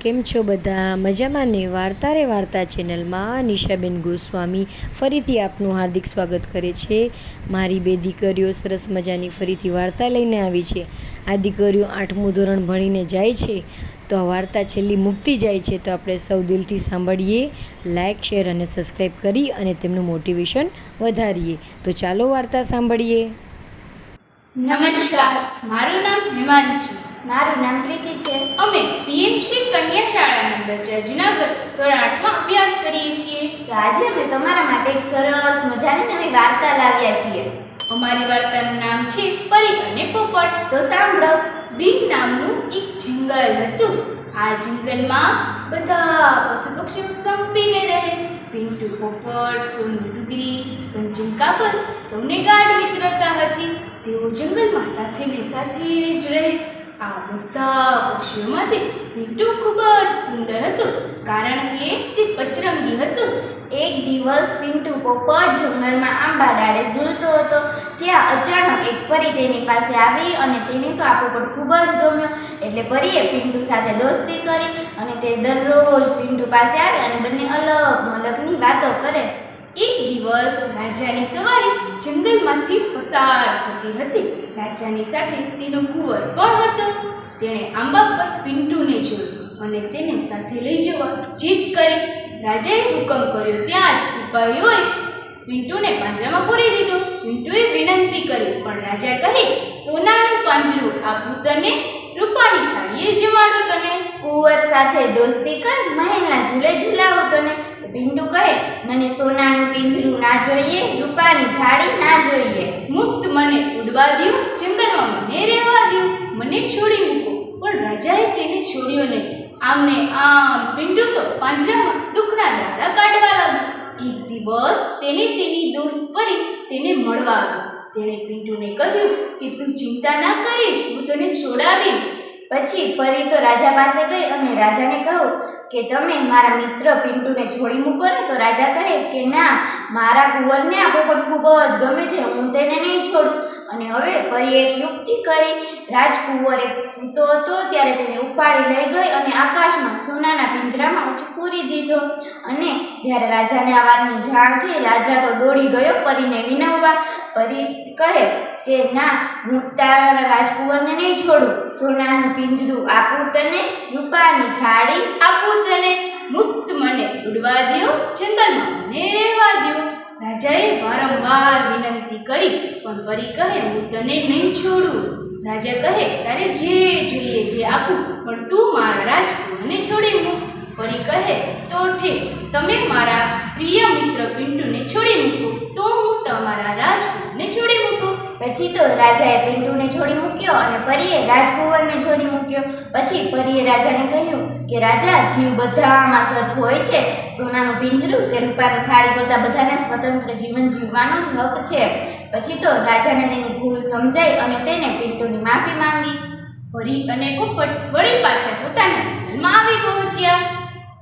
કેમ છો બધા? મજામાં ને? વાર્તા રે વાર્તા ચેનલમાં નિશાબેન ગોસ્વામી ફરીથી આપનું હાર્દિક સ્વાગત કરે છે. મારી બે દીકરીઓ સરસ મજાની ફરીથી વાર્તા લઈને આવી છે. આ દીકરીઓ આઠમું ધોરણ ભણીને જાય છે. તો આ વાર્તા છેલ્લી મૂકતી જાય છે. તો આપણે સૌ દિલથી સાંભળીએ લાઇક શેર અને સબસ્ક્રાઈબ કરી અને તેમનું મોટિવેશન વધારીએ. તો ચાલો વાર્તા સાંભળીએ. નમસ્કાર. મારું નામ હિમાંશુ. મારું નામ પ્રીતિ છે. અમે પીએમ શ્રી કન્યા શાળા નંબર ચાર જુનાગઢ ધોરણ આઠમાં અભ્યાસ કરીએ છીએ. તો આજે અમે તમારા માટે એક સરસ મજાની નવી વાર્તા લાવ્યા છીએ. અમારી વાર્તાનું નામ છે પરી અને પોપટ. તો સાંભળો. બિગ નામનું એક જંગલ હતું. આ જંગલમાં બધા પશુ પક્ષીઓ સંપીને રહે. પિન્ટુ પોપટ સોનુ સુગરી કંચન કાબર સૌને ગાઢ મિત્રતા હતી. તેઓ જંગલમાં સાથે ને સાથે જ રહે. આ બધા પક્ષીઓમાંથી પીટું ખૂબ જ સુંદર હતું. કારણ કે તે પચરંગી હતું. એક દિવસ પિન્ટુ પોપટ જંગલમાં આંબા ડાળે ઝૂલતો હતો. ત્યાં અચાનક એક પરી તેની પાસે આવી અને તેને તો આ પોપટ ખૂબ જ ગમ્યો. એટલે પરીએ પિન્ટુ સાથે દોસ્તી કરી અને તે દરરોજ પિન્ટુ પાસે આવે અને બંને અલગ મલગની વાતો કરે. એક દિવસ રાજાની સવારી જંગલમાંથી પસાર થતી હતી. રાજાની સાથે તેનો કુંવર પણ હતો. તેણે આંબા પર પિન્ટુને જોયું અને તેને સાથે લઈ જવા જીદ કરી. રાજાએ હુકમ કર્યો, ત્યાં જ સિપાહીઓએ પિન્ટુને પાંજરામાં પૂરી દીધો. પિન્ટુએ વિનંતી કરી, પણ રાજા કહે, સોનાનું પાંજરું આપું તને રૂપાની થાળીએ જમાડું તને. કુંવર સાથે દોસ્તી કર, મહેલના ઝૂલે ઝૂલાવું તને. પિન્ટુ કહે, મને સોનાનું પિંજરું ના જોઈએ, રૂપાની થાળી ના જોઈએ. મુક્ત મને ઉડવા દઉં જંગલમાં મને રહેવા દઉં મને છોડી મૂકો, પણ રાજાએ તેને છોડ્યો નહીં. આમને આમ પિન્ટુ તો પાંજરામાં દુઃખના દાડા કાઢવા લાગ્યો. એક દિવસ તેને તેની દોસ્ત પરી તેને મળવા આવ્યો તેણે પિન્ટુને કહ્યું કે, તું ચિંતા ના કરીશ, હું તને છોડાવીશ. પછી પરી તો રાજા પાસે ગઈ અને રાજાને કહ્યું કે તમે મારા મિત્ર પિન્ટુને છોડી મૂકો ને તો રાજા કહે કે ના, મારા કુંવરને આ પોપટ ખૂબ જ ગમે છે, હું તેને નહીં છોડું. અને હવે પરી એક યુક્તિ કરી. રાજકુંવર એક સૂતો હતો, ત્યારે તેને ઉપાડી લઈ ગઈ અને આકાશમાં સોનાના પિંજરામાં ઉછકૂરી દીધો. અને જ્યારે રાજાને આ વાતની જાણ થઈ, રાજા તો દોડી ગયો પરીને વિનવવા. પરી કહે કે, ના, હું તારા રાજકુંવરને નહીં છોડું. સોનાનું પિંજરું આપું તને, રૂપાની થાળી આપું તને. મુક્ત મને ઉડવા દ્યો જંગલમાં. મને રહેવા રાજાએ વારંવાર વિનંતી કરી, પણ પરી કહે, હું તને નહીં છોડું. રાજા કહે, તારે જે જોઈએ તે આપું, પણ તું મારા રાજકુમારને છોડી મૂક. પરી કહે, તો ઠીક, તમે મારા પ્રિય મિત્ર પિન્ટુને છોડી મૂકો તો હું તમારા રાજકુમારને છોડી મૂકું પછી તો રાજાએ પિન્ટુને છોડી મૂક્યો અને પરીએ રાજકુંવરને છોડી મૂક્યો. પછી પરીએ રાજાને કહ્યું કે, રાજા, જીવ બધામાં સરખો હોય છે. સોનાનું પિંજરું કે રૂપાની થાળી કરતાં બધાને સ્વતંત્ર જીવન જીવવાનો જ હક છે. પછી તો રાજાને તેની ભૂલ સમજાઈ અને તેને પિન્ટુની માફી માંગી. પરી અને પોપટ વળી પાછા પોતાના જંગલમાં આવી પહોંચ્યા.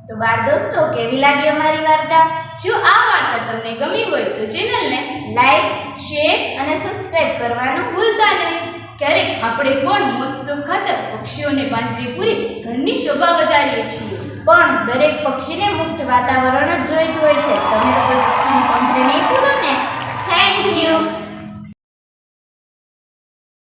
તો બાળ દોસ્તો, કેવી લાગી અમારી વાર્તા? જો આ વાર્તા તમને ગમી હોય તો ચેનલને લાઈક શેર અને સબસ્ક્રાઇબ કરવાનું ભૂલતા નહીં. ક્યારેક આપણે પણ મોત્સવ ખાતર પક્ષીઓને પાંજરી પૂરી ઘરની શોભા વધારીએ છીએ. પણ દરેક પક્ષીને મુક્ત વાતાવરણ જ જોઈતું હોય છે.